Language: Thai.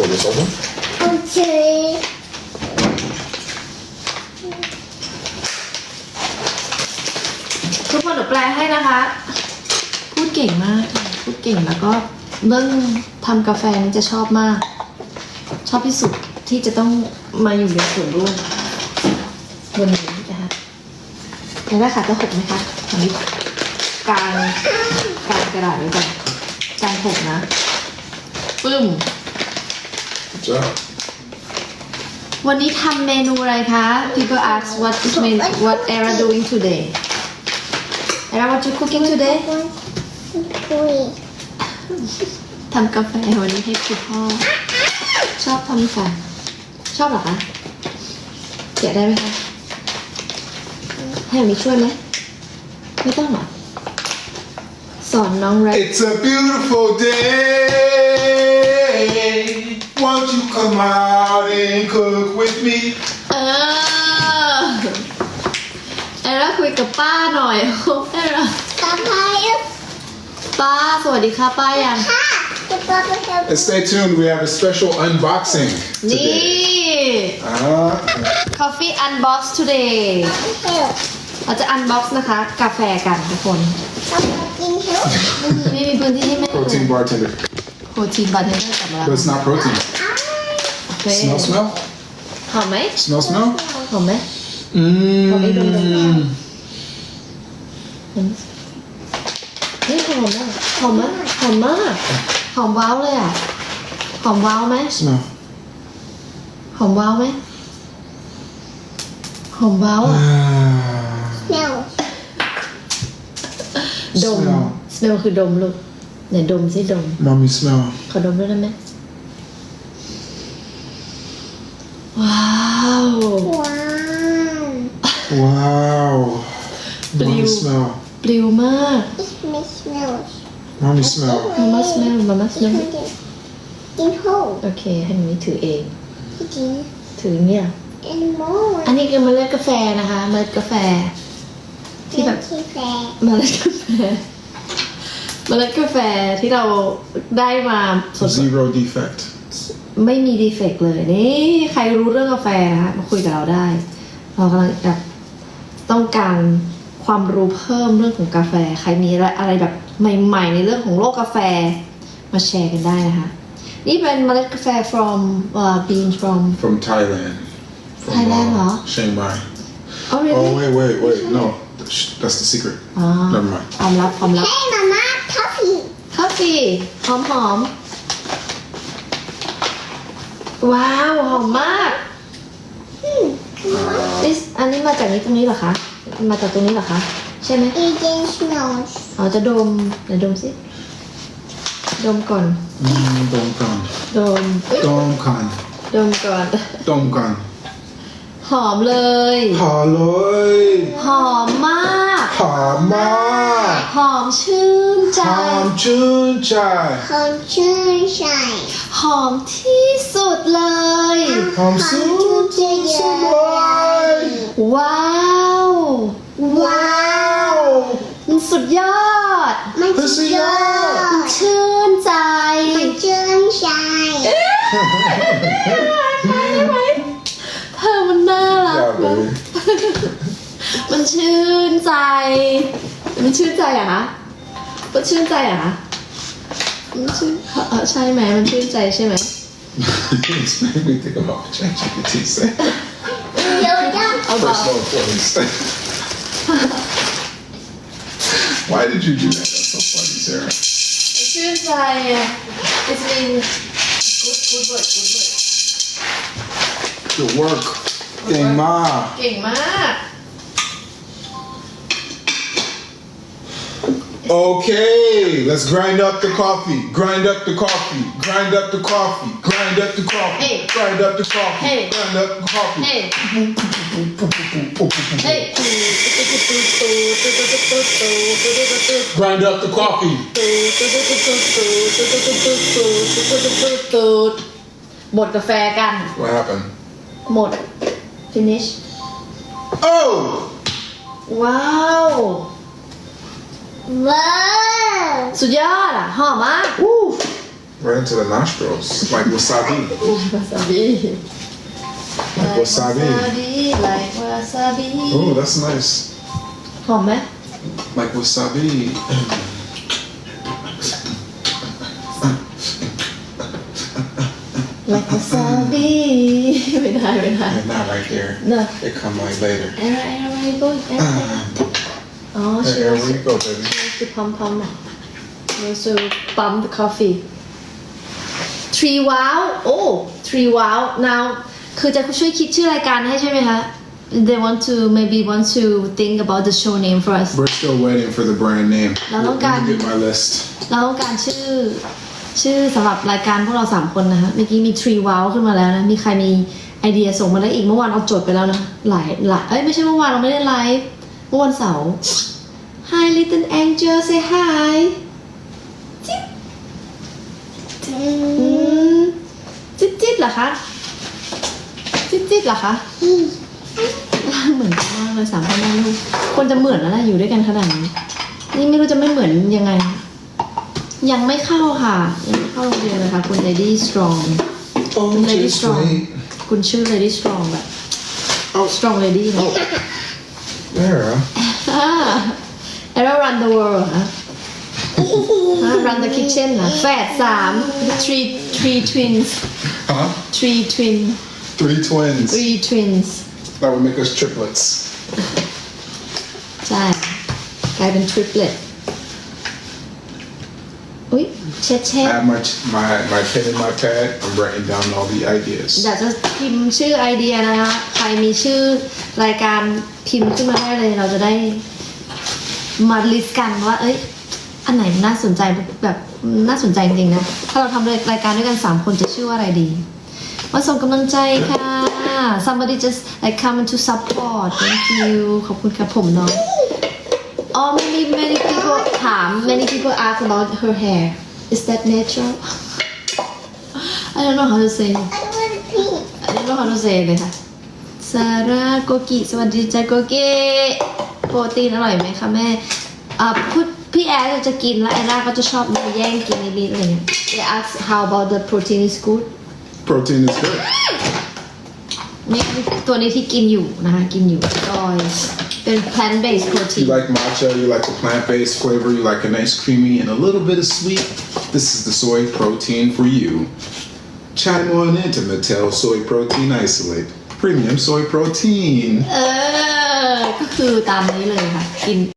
Pour this over. Okay. ทุกคนหนูแปลให้นะคะ พูดเก่งมาก พูดเก่งแล้วก็เรื่องทำกาแฟนี่จะชอบมาก ชอบที่สุดที่จะต้องมาอยู่ในส่วนร่วมวันนี้นะคะเห็นไหมคะจะหกไหมคะอันนี้กางกางกระดาษไว้ก่อนกางหกนะปึ้ม Good job. วันนี้ทำเมนูอะไรคะ People ask what is menu what Era doing today Era what you cooking today One, three. ทำกาแฟวันนี้ให้คุณพ่อ ชอบทำค่ะชอบเหรอคะเขียนได้ไหมคะ ให้อันนี้ช่วยไหมไม่ต้องเหรอสอนน้องแรป It's a beautiful day. Won't you come out and cook with me? เออเอร่าคุยกับป้าหน่อยเอร่า Papaya. ป้าสวัสดีค่ะป้ายัง Ha! The papaya. And stay tuned. We have a special unboxing นี่ today. Uh, Coffee Unbox today Hill. เราจะ unbox นะคะ กาแฟกันทุกคน Pumpkin hill. ไม่มีพื้นที่ให้แม่เลย protein bartender. โปรตีนบาร์เทนเดอร์กลับมาแล้ว But it's not protein. โอเค Smell, smell? หอมไหม Smell, smell? หอมไหม Mmm. นี่หอมมากหอมมากหอมมากหอมว้าวเลยอะหอมว้าวไหม Smell. หอมว้าวไหมหอมว้าวอะ Ah. Smell. ดม Smell. smell คือดมลูกไหนดมสิดม Mommy, smell. ขอดมด้วยได้ไหม ว้าว Wow. Wow. Mommy, Blue. smell. ปลิวมาก It smells. Mommy, smell. มามา smell มามา smell In hole. โอเค ให้หนูถือเอง It is. ถือเนี่ย And more. อันนี้คือเมล็ดกาแฟนะคะ เมล็ดกาแฟ ที่แบบ Thank you, Fred. เมล็ดกาแฟ เมล็ดกาแฟที่เราได้มาสด Zero defect. ๆไม่มีดีเฟกต์เลยนี่ใครรู้เรื่องกาแฟนะคะมาคุยกับเราได้ เรากำลังแบบต้องการความรู้เพิ่มเรื่องของกาแฟ ใครมีอะไรอะไรแบบใหม่ ๆ ในเรื่องของโลกกาแฟมาแชร์กันได้นะคะ นี่เป็นเมล็ดกาแฟ from uh, bean from From Thailand. From, Thailand, uh, huh? Chiang Mai. oh really Oh, wait, wait, wait. No. Sh- That's the secret. อ่า Never mind. ความลับความลับ Hey, Mama, coffee. คาฟีหอมหอม ว้าวหอมมาก Hmm, come on. นี่อันนี้มาจากนี้ตรงนี้เหรอคะ มาจากตรงนี้เหรอคะ ใช่ไหม It just smells. อ๋อจะดมเดี๋ยวดมสิ ดมก่อน Mm, Dongkan. ดมเอ้ย Dongkan. ดมก่อน Dongkan. หอมเลย Halloi. หอมมา ก Hama. หอมชื่นใจ Ham chun chai. Home sunshine. หอมที่สุดเลย Ham sun chai. ว้าว Wow. มันสุดยอด มันเฮ้ยสุดยอดมันชื่นใจ มันชื่นใจเธอมันน่ารัก Yeah, มาก baby. มันชื่นใจ มันชื่นใจเหรอะคะมันชื่นใจเหรอะคะมันชื่นเออใช่ไหมมันชื่นใจใช่ไหม It's made me think about what ChatGPT said. เดี๋ยวจะเอาเบา First of all, please. Why did you do that? That's so funny, Sarah. ชื่นใจอะ It's been good good work good work Good work. Dang ma. เก่งมาก Okay, let's grind up the coffee. Grind up the coffee. Grind up the coffee. Grind up the coffee. Hey. Grind up the coffee. Hey. Grind up the coffee. เฮ้ยเฮ้ย Grind up the coffee. หมดกาแฟกัน What happened? หมด finish Oh! ว้า ว ว้าว สุดยอดอ่ะ หอมมากอู้ Right into the nostrils, like wasabi. วาซาบิ Like wasabi. like วาซาบิ Oh, that's nice. หอมไหม Like wasabi. like วาซาบิ ไม่ได้ไม่ได้ Not right there. No. It come like later. อะไรอะไรก็อ ะไรอ๋อ she There wants we go, baby. to pump pump อะ she wants to pump the coffee three wow โอ้ three wow now คือจะช่วยคิดชื่อรายการให้ใช่ไหมคะ they want to maybe want to think about the show name for us We're still waiting for the brand name. Now, Let don't me got- get my list. เราต้องการชื่อชื่อสำหรับรายการพวกเราสามคนนะคะเมื่อกี้มี three wow ขึ้นมาแล้วนะ มีใครมีไอเดียส่งมาได้อีกเมื่อวานเราจดไปแล้วนะหลายหลายเอ้ยไม่ใช่เมื่อวานเราไม่ได้ไลฟ์เมื่อวันเสาร์ Hi little angel say hi จิ๊บอืมจิ๊บจิ๊บเหรอคะ จิ๊บจิ๊บเหรอคะเหมือนกันมากเลยสามพ่อแม่ลูกควรจะเหมือนแล้วนะอยู่ด้วยกันขนาดนี้นี่ไม่รู้จะไม่เหมือนยังไง ยังไม่เข้าค่ะ ยังไม่เข้าโรงเรียนเลยค่ะคุณ Lady Strong Oh, Lady just Strong wait. คุณชื่อ Lady Strong แบบ Strong Lady นะ There. อ่าแล้ว run the world เหรอคะอ่า run the kitchen เหรอแฝดสาม three three twins Huh? three twin Three twins. three twins That would make us triplets. ใช่ กลายเป็น triplet อุ๊ย เช็ดเช็ I ด have my my my pen and my pad. I'm writing down all the ideas. อยากจะพิมพ์ชื่อไอเดียนะคะ ใครมีชื่อรายการพิมพ์ขึ้นมาได้เลย เราจะได้ มาลิสต์กันว่า เอ้ย อันไหนน่าสนใจแบบน่าสนใจจริงๆนะ ถ้าเราทำรายการด้วยกัน 3 คนจะชื่อว่าอะไรดี มาส่งกำลังใจค่ะ somebody just like come to support thank you ขอบคุณครับผมเนาะอ๋อ many many people ถาม many people ask about her hair is that natural I don't know how to say I want to pee. I don't know how to say เลยค่ะซาร่าโกกิสวัสดีจ้าโกกิ โปรตีนอร่อยไหมคะแม่ อ่าพูดพี่แอร์จะกินแล้วแอนนาก็จะชอบมาแย่งกินนิดๆอะไรเงี้ย They ask how about the protein is good Protein is good. นี่ตัวนี้ที่กินอยู่นะคะกินอยู่จอย เป็น plant based You protein like matcha, you like the plant-based flavor, you like a nice creamy and a little bit of sweet. This is the soy protein for you. Chime on into Mattel Soy Protein Isolate. Premium soy protein. เอ อ ก็คือตามนี้เลยค่ะกิน